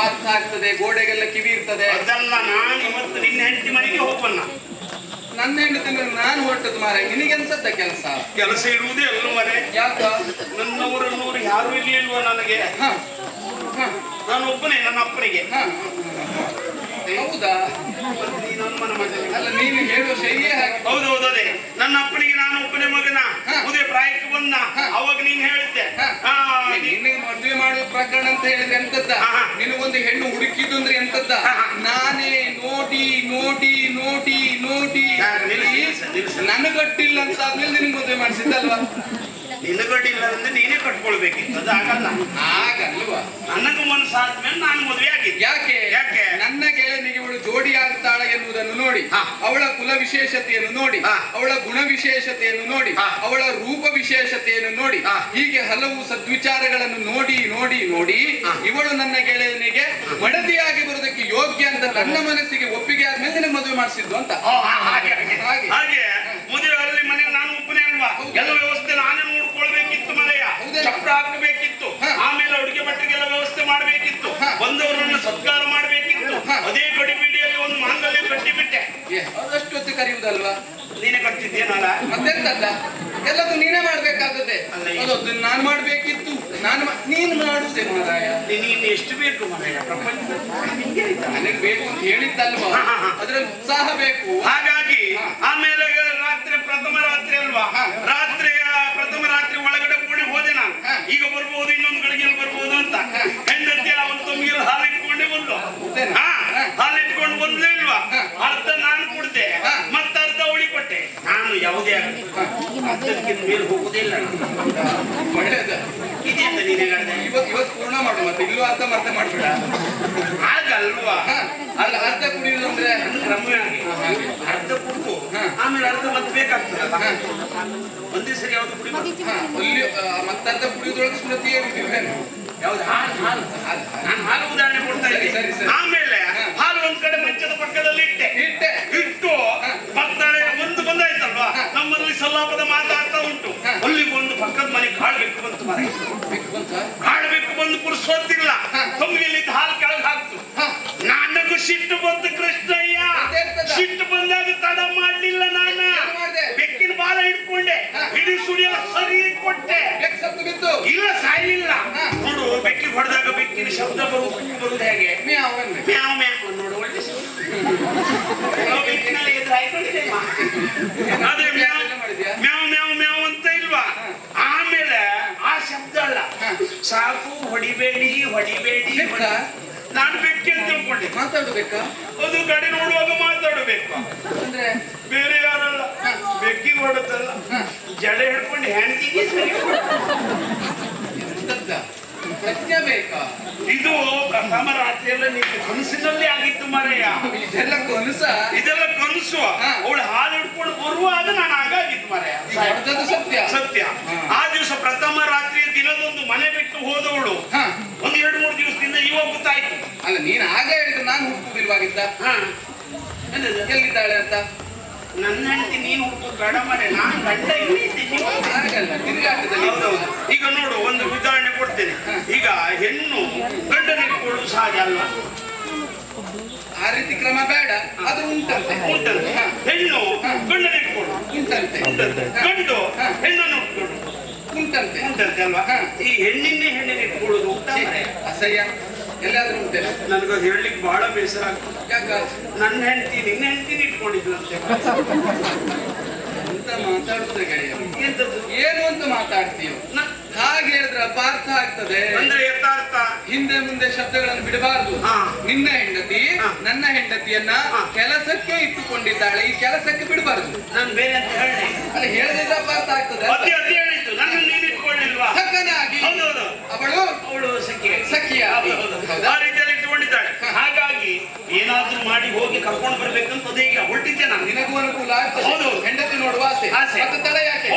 ಪಾತ್ರ ಆಗ್ತದೆ ಗೋಡೆಗೆಲ್ಲ ಕಿವಿ ಇರ್ತದೆ. ಅದಲ್ಲ ನಾನು ಇವತ್ತು ನಿನ್ನ ಹೆಂಡತಿ ಮನೆಗೆ ಹೋಗೋಣ ನನ್ನ ಹೆಂಡತಿ ನಾನು ಹೊರಟದ್ದು ಮಾರ ನಿನಗೆಂತದ್ದ ಕೆಲಸ? ಕೆಲಸ ಇರುವುದೇ ಅಲ್ಲ ಮನೆ. ಯಾಕ ನನ್ನವರನ್ನೂರು ಯಾರು ಇಲ್ಲಿ ಇಲ್ವಾ ನನಗೆ? ಹ, ಹ, ನಾನು ಒಬ್ಬನೇ ನನ್ನ ಅಪ್ಪನಿಗೆ. ಹ. ಹೌದಾ? ನೀನು ಅಮ್ಮನ ಮಗನಿಗೆ. ಅಲ್ಲ ನೀನು ಹೇಳುವ ಶೈಲಿಯೇ ಹಾಗೆ. ಹೌದು ಹೌದು ಅದೇ. ನನ್ನ ಅಪ್ಪನಿಗೆ ನಾನು ಒಬ್ಬನೇ ಮಗನ ಹ. ಮುದೇ ಪ್ರಾಯಕ್ಕೆ ಬಂದ ಹ. ಅವಾಗ ನೀನ್ ಹೇಳಿದ್ದೆ ಹ. ಆ, ನೀ- ನಿನಗೆ ಮದುವೆ ಅಂತ ಹೇಳಿದ್ರೆ ಎಂತದ್ದ. ನಿನಗೊಂದು ಹೆಣ್ಣು ಹುಡುಕಿದ್ದು ಅಂದ್ರೆ ಎಂತದ್ದ. ನಾನೇ ನೋಡಿ ನೋಡಿ ನೋಡಿ ನೋಡಿ ನನಗಟ್ಟಿಲ್ಲ. ಅಂತ ಆದ್ಮೇಲೆ ನಿನಗೆ ಮದುವೆ ಮಾಡಿಸಿದ್ದಲ್ವಾ ನಿನಗಡ್ಡಿಲ್ಲ ಅಂದ್ರೆ ನೀನೇ ಕಟ್ಕೊಳ್ಬೇಕಿತ್ತು. ಅದು ಆಗಲ್ಲ. ಹಾಗಲ್ವಾ ನನಗೂ ಮನಸ್ಸು ಆದ್ಮೇಲೆ ನಾನು ಮದುವೆ ಆಗಿದ್ದೆ ಯಾಕೆ? ಯಾಕೆ? ನನ್ನ ಗೆಳನಿಗೆ ಇವಳು ಜೋಡಿ ಆಗ್ತಾಳೆ ಎನ್ನುವುದನ್ನು ನೋಡಿ. ಅವಳ ಕುಲ ವಿಶೇಷತೆಯನ್ನು ನೋಡಿ. ಅವಳ ಗುಣ ವಿಶೇಷತೆಯನ್ನು ನೋಡಿ. ಅವಳ ರೂಪ ವಿಶೇಷತೆಯನ್ನು ನೋಡಿ. ಹೀಗೆ ಹಲವು ಸದ್ವಿಚಾರಗಳನ್ನು ನೋಡಿ ನೋಡಿ ನೋಡಿ. ಇವಳು ನನ್ನ ಗೆಳೆಯನಿಗೆ ಮಡದಿಯಾಗಿ ಬರೋದಕ್ಕೆ ಯೋಗ್ಯ ಅಂತ ನನ್ನ ಮನಸ್ಸಿಗೆ ಒಪ್ಪಿಗೆ ಆದ್ಮೇಲೆ ನಿನ್ನ ಮದುವೆ ಮಾಡಿಸಿದ್ದು ಅಂತ. ಹಾಗೆ ಮದುವೆ ಅಲ್ಲಿ ಮನೆಗೆ ನಾನು ಒಬ್ಬನೇ ಅಲ್ವಾ? ಸತ್ಕಾರ ಮಾಡಬೇಕಿತ್ತು. ಅದೇ ಗಡಿಬಿಡಿಯಲ್ಲಿ ಒಂದು ಮಾಂಗಲ್ಯ ಕಟ್ಟಿಬಿಟ್ಟೆ. ಅದಷ್ಟು ಹೊತ್ತು ಕರೆಯುವುದಲ್ವಾ? ನೀನೇ ಕಟ್ಟಿದ್ದೇನಲ್ಲ ಮತ್ತೆಂತಲ್ಲ ಎಲ್ಲದು ನೀನೇ ಮಾಡ್ಬೇಕಾಗುತ್ತೆ ಅದೊಂದು ನಾನು ಮಾಡ್ಬೇಕಿತ್ತು. ನಾನು ನೀನು ಮಾಡುತ್ತೆ ಮಹಾರಾಯ. ನೀನು ಎಷ್ಟು ಬೇಕು ಮಹಾರಾಯ? ಪ್ರಪಂಚ ನಿಂಗೆ ನನಗೆ ಬೇಕು ಅಂತ ಹೇಳಿದ್ದಲ್ವಾ. ಅದ್ರಲ್ಲಿ ಉತ್ಸಾಹ ಬೇಕು. ಹಾಗಾಗಿ ಆಮೇಲೆ ರಾತ್ರಿ ಪ್ರಥಮ ರಾತ್ರಿ ಅಲ್ವಾ? ರಾತ್ರಿಯ ರಾತ್ರಿ ಪ್ರಥಮ ರಾತ್ರಿ ಒಳಗಡೆ ಕೂಡಿ ಹೋದೆ ನಾನು. ಈಗ ಬರ್ಬೋದು ಇನ್ನೊಂದು ಗಳಿಗೆ ಬರ್ಬೋದು ಅಂತ ಹ. ಹೆಂಡತಿ ಅವನ ತಂಗಿಯಲ್ಲಿ ಹಾಲು ಇಟ್ಕೊಂಡೆ ಬಂದು ಹೌದೇನಾ? ಹಾ ಹ. ಹಾಲು ಇಟ್ಕೊಂಡು ಬಂದ್ಲೇ ಇಲ್ವಾ ಹ. ಅರ್ಧ ನಾನು ಕುಡ್ದೆ ಹ. ಮತ್ತ ಅರ್ಧ ಅವಳಿ ಕೊಟ್ಟೆ ನಾನು ಯಾವುದೇ ಆಗಲಿ ಅರ್ಧಕ್ಕಿಂತ ಮೇಲೆ ಹೋಗುದಿಲ್ಲ ಒಳ್ಳೇದ ಇದೆ ಅಂತ ನೀನೇ ಹೇಳಿದೆ ಇವತ್ತು ಇವತ್ತು ಪೂರ್ಣ ಮಾಡು ಮತ್ತೆ. ಇಲ್ಲೂ ಅರ್ಧ ಮತ್ತೆ ಮಾಡ್ಬೇಡ. ಆಗಲ್ವಾ ಅಲ್ಲ ಅರ್ಧ ಕುಡಿಯುವುದು ಅಂದ್ರೆ ಅರ್ಧ ಕುಡಿದು. ಆಮೇಲೆ ಅರ್ಧ ಮತ್ತೆ ಬೇಕಾಗ್ತದಲ್ಲ? ಹ, ಒಂದೇ ಸರಿ ಯಾವ್ದು ಕುಡಿಬಾರ್ದು ಹ, ಅಲ್ಲಿ ಮತ್ತರ್ಧ ಕುಡಿಯೋದ್ರೊಳಗೆ ಸ್ಮೃತಿ ಏನಿದ್ದೇನೆ ಯಾವ್ದು? ಹಾಲು ಹಾಲು. ನಾನು ಹಾಲು ಉದಾಹರಣೆ ಕೊಡ್ತಾ ಇದ್ದೀನಿ. ಆಮೇಲೆ ಹಾಲು ಒಂದ್ ಕಡೆ ಮಂಚದ ಪಕ್ಕದಲ್ಲಿ ಇಟ್ಟು. ಉಂಟು ಬಂದು ಪಕ್ಕದ ಮನೆ ಕಾಡ್ಬೇಕು ಬೆಕ್ಕು ಬಂತು ಮರ ಬೇಕು ಬಂತ? ಕಾಳು ಬೆಕ್ಕು ಬಂದು ಪುರ್ಸೋತಿಲ್ಲ ಹಾ. ಹಾಲು ಕೆಳಗೆ ಹಾಕ್ತು. ನಾನು ನನಗೂ ಸಿಟ್ಟು ಬಂತು ಕೃಷ್ಣಯ್ಯ. ಸಿಟ್ಟು ಬಂದಾಗ ತಡ ಮಾಡ್ಲಿಲ್ಲ ನಾನು? ಬೆಕ್ಕಿನ ಬಾಲ ಹಿಡ್ಕೊಂಡೆ. ಹಿಡಿ ಸುಡಿಯ ಸರಿ ಕೊಟ್ಟೆ. ಬೆಕ್ಕು ಇಲ್ಲ ಸಾಯ್ಲಿಲ್ಲ. ನೋಡು ಬೆಕ್ಕಿಗೆ ಹೊಡೆದಾಗ ಬೆಕ್ಕಿನ ಶಬ್ದ ಬರುವುದು ಬರುವುದು ಹೇಗೆ? ಹೊಡಿಬೇಡಿ ಹೊಡಿಬೇಡಿ ನಾನು ಬೆಕ್ಕಿ ಅಂತ ತಿಳ್ಕೊಂಡೆ. ಮಾತಾಡಬೇಕ? ಅದು ಕಡೆ ನೋಡುವಾಗ ಮಾತಾಡಬೇಕು. ಅಂದ್ರೆ? ಬೇರೆ ಯಾರಲ್ಲ? ಬೆಕ್ಕಿ ಹೊಡತಲ್ಲ. ಜಡೆ ಹಿಡ್ಕೊಂಡು ಹೆಂಡತಿಗೆ ಸರಿ ಸತ್ಯ ಬೇಕಾ? ಇದು ಪ್ರಥಮ ರಾತ್ರಿಯಲ್ಲ ನಿಮ್ಗೆ ಕನಸಿನಲ್ಲಿ ಆಗಿತ್ತು ಮರೆಯ ಇದೆಲ್ಲ ಕನಸ? ಇದೆಲ್ಲ ಕನಸು. ಅವಳು ಹಾಲು ಹಿಡ್ಕೊಂಡು ಬರುವಾಗ ನಾನು ಆಗಾಗಿತ್ತು ಮರೆಯ ಸತ್ಯ. ಸತ್ಯ. ಅಲ್ಲ ನೀನ್ ಆಗ ಹೇಳಿದ್ರೆ ನಾನು ಹುಟ್ಟುವುದಿಲ್ವಾಗಿದ್ದ? ಎಲ್ಲಿದ್ದಾಳೆ ಅಂತ? ನನ್ನ ಹೆಂಡತಿ ನೀನು ಹುಡುಕೋದು ಬೇಡ ಮಾರೆ ನಾನು ಗಂಡ ಇಲ್ಲಿ ಈಗ ನೋಡು ಒಂದು ಉದಾಹರಣೆ ಕೊಡ್ತೇನೆ. ಈಗ ಹೆಣ್ಣು ಗಂಡನಿಟ್ಕೊಳ್ಳು ಸಹಜ ಅಲ್ಲ ಆ ರೀತಿ ಕ್ರಮ ಬೇಡ ಅದು ಉಂಟಂತೆ. ಉಂಟಂತೆ. ಹ, ಹೆಣ್ಣು ಗಂಡನಿಟ್ಕೊಳ್ಳು ಉಂಟಂತೆ. ಉಂಟಂತೆ. ಗಂಡು ಹೆಣ್ಣನ್ನು ಉಟ್ಕೊಳ್ಳು ಉಂಟಂತೆ. ಉಂಟಂತೆ ಅಲ್ವಾ? ಹ. ಈ ಹೆಣ್ಣಿನ ಹೆಣ್ಣಿನ ಮಾರ್ರೆ? ಅಸಹ್ಯ. ಎಲ್ಲಾದ್ರೂ ಉಂಟೇನೆ ನನಗೆ ಹೇಳಲಿಕ್ಕೆ ಬಹಳ ಬೇಸರ ಆಗ್ತದೆ. ಯಾಕ? ನನ್ನ ಹೆಂಡತಿ ನಿನ್ನ ಹೆಂಡತಿನ ಇಟ್ಕೊಂಡಿದ್ಲಂತೆ ಅಂತ ಮಾತಾಡುತ್ತೆ ಗೆಳೆಯರು ಎಂತದ್ದು? ಏನು ಅಂತ ಮಾತಾಡ್ತೀವಿ ಹಾಗೆ ಹೇಳಿದ್ರೆ ಅಪಾರ್ಥ ಆಗ್ತದೆ. ಅಂದ್ರೆ ಯಥಾರ್ಥ ಹಿಂದೆ ಮುಂದೆ ಶಬ್ದಗಳನ್ನು ಬಿಡಬಾರ್ದು. ನಿನ್ನ ಹೆಂಡತಿ ನನ್ನ ಹೆಂಡತಿಯನ್ನ. ಕೆಲಸಕ್ಕೆ ಇಟ್ಟುಕೊಂಡಿದ್ದಾಳೆ. ಈ ಕೆಲಸಕ್ಕೆ ಬಿಡಬಾರ್ದು. ನಾನು ಬೇರೆ ಅಂತ ಹೇಳಿ ಅಲ್ಲ ಅಪಾರ್ಥ ಆಗ್ತದೆ ಅದೇ ಅದೇ ಹೇಳಿದ್ದು ನನ್ನ ನೀನು ಇಟ್ಕೊಳ್ಳಿಲ್ವಾ ಸಕ್ಕನಾಗಿ ಹೌದೌದು ಅವಳು ಅವಳು ಸಖಿ ಸಖಿಯ ಹೌದಾ? ಆ ರೀತಿಯಲ್ಲಿ ಇಟ್ಟುಕೊಂಡಿದ್ದಾಳೆ. ಹಾಗಾಗಿ ಏನಾದ್ರೂ ಮಾಡಿ ಹೋಗಿ ಕರ್ಕೊಂಡು ಬರ್ಬೇಕಂತ ಅದೇ ಈಗ ಹೊರಟಿದ್ದೆ ನಾನು? ನಿನಗೂ ಅನುಕೂಲ ಹೌದು. ಹೆಂಡತಿ ನೋಡುವ ಆಸೆ. ಆಸೆ. ತಡ ಯಾಕೆ.